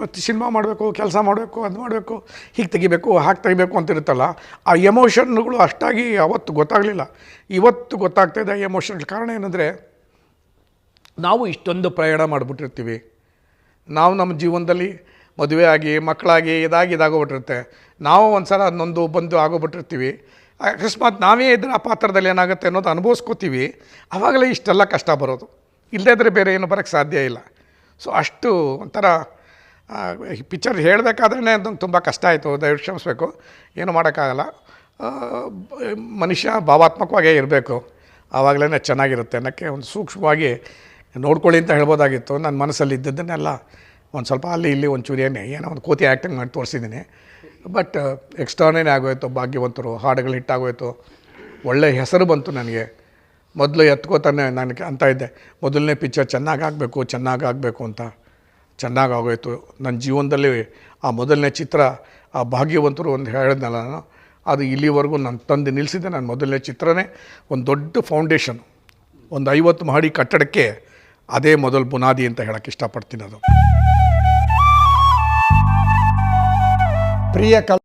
ಮತ್ತು ಸಿನಿಮಾ ಮಾಡಬೇಕು, ಕೆಲಸ ಮಾಡಬೇಕು, ಅದು ಮಾಡಬೇಕು, ಹೀಗೆ ತೆಗಿಬೇಕು, ಹಾಗೆ ತೆಗಿಬೇಕು ಅಂತ ಇರುತ್ತಲ್ಲ ಆ ಎಮೋಷನ್ಗಳು ಅಷ್ಟಾಗಿ ಅವತ್ತು ಗೊತ್ತಾಗಲಿಲ್ಲ. ಇವತ್ತು ಗೊತ್ತಾಗ್ತಾಯಿದೆ ಎಮೋಷನ್ಗಳ ಕಾರಣ ಏನಂದರೆ, ನಾವು ಇಷ್ಟೊಂದು ಪ್ರಯಾಣ ಮಾಡಿಬಿಟ್ಟಿರ್ತೀವಿ. ನಾವು ನಮ್ಮ ಜೀವನದಲ್ಲಿ ಮದುವೆ ಆಗಿ, ಮಕ್ಕಳಾಗಿ, ಇದಾಗಿ ಇದಾಗೋಗ್ಬಿಟ್ಟಿರುತ್ತೆ. ನಾವು ಒಂದು ಸಲ ಅದನ್ನೊಂದು ಬಂದು ಆಗೋಗ್ಬಿಟ್ಟಿರ್ತೀವಿ. ಅಕಸ್ಮಾತ್ ನಾವೇ ಇದ್ರೆ ಆ ಪಾತ್ರದಲ್ಲಿ ಏನಾಗುತ್ತೆ ಅನ್ನೋದು ಅನುಭವಿಸ್ಕೋತೀವಿ. ಆವಾಗಲೇ ಇಷ್ಟೆಲ್ಲ ಕಷ್ಟ ಬರೋದು. ಇಲ್ಲದೇ ಇದ್ದರೆ ಬೇರೆ ಏನು ಬರೋಕ್ಕೆ ಸಾಧ್ಯ ಇಲ್ಲ. ಸೊ ಅಷ್ಟು ಒಂಥರ ಪಿಕ್ಚರ್ ಹೇಳಬೇಕಾದ್ರೆ ಅದೊಂದು ತುಂಬ ಕಷ್ಟ ಆಯಿತು, ದಯವಿಟ್ಟು ಕ್ಷಮಿಸ್ಬೇಕು. ಏನು ಮಾಡೋಕ್ಕಾಗಲ್ಲ. ಮನುಷ್ಯ ಭಾವಾತ್ಮಕವಾಗೇ ಇರಬೇಕು. ಆವಾಗಲೇ ಚೆನ್ನಾಗಿರುತ್ತೆ ಅನ್ನೋಕ್ಕೆ ಒಂದು ಸೂಕ್ಷ್ಮವಾಗಿ ನೋಡ್ಕೊಳ್ಳಿ ಅಂತ ಹೇಳ್ಬೋದಾಗಿತ್ತು. ನನ್ನ ಮನಸ್ಸಲ್ಲಿ ಇದ್ದದ್ದನ್ನೆಲ್ಲ ಒಂದು ಸ್ವಲ್ಪ ಅಲ್ಲಿ ಇಲ್ಲಿ ಒಂಚೂರು ಏನೇ ಏನೋ ಒಂದು ಕೋತಿ ಆ್ಯಕ್ಟಿಂಗ್ ಮಾಡಿ ತೋರಿಸಿದ್ದೀನಿ. ಬಟ್ ಎಕ್ಸ್ಟರ್ನೇ ಆಗೋಯ್ತು, ಭಾಗ್ಯವಂತರು, ಹಾಡುಗಳು ಹಿಟ್ಟಾಗೋಯ್ತು ಒಳ್ಳೆಯ ಹೆಸರು ಬಂತು ನನಗೆ. ಮೊದಲು ಎತ್ಕೋತಾನೆ ನನಗೆ ಅಂತ ಇದ್ದೆ. ಮೊದಲನೇ ಪಿಕ್ಚರ್ ಚೆನ್ನಾಗಿ ಆಗಬೇಕು ಚೆನ್ನಾಗಿ ಆಗಬೇಕು ಅಂತ. ಚೆನ್ನಾಗಿ ಆಗೋಯ್ತು. ನನ್ನ ಜೀವನದಲ್ಲಿ ಆ ಮೊದಲನೇ ಚಿತ್ರ ಆ ಭಾಗ್ಯವಂತರು ಒಂದು ಹೇಳಿದ್ನಲ್ಲ ನಾನು, ಅದು ಇಲ್ಲಿವರೆಗೂ ನಾನು ತಂದು ನಿಲ್ಲಿಸಿದ್ದೆ ನನ್ನ ಮೊದಲನೇ ಚಿತ್ರನೇ ಒಂದು ದೊಡ್ಡ ಫೌಂಡೇಶನ್. ಒಂದು ಐವತ್ತು ಮಹಡಿ ಕಟ್ಟಡಕ್ಕೆ ಅದೇ ಮೊದಲು ಬುನಾದಿ ಅಂತ ಹೇಳೋಕ್ಕೆ ಇಷ್ಟಪಡ್ತೀನಿ ಅದು. ಪ್ರಿಯ ಕಲ್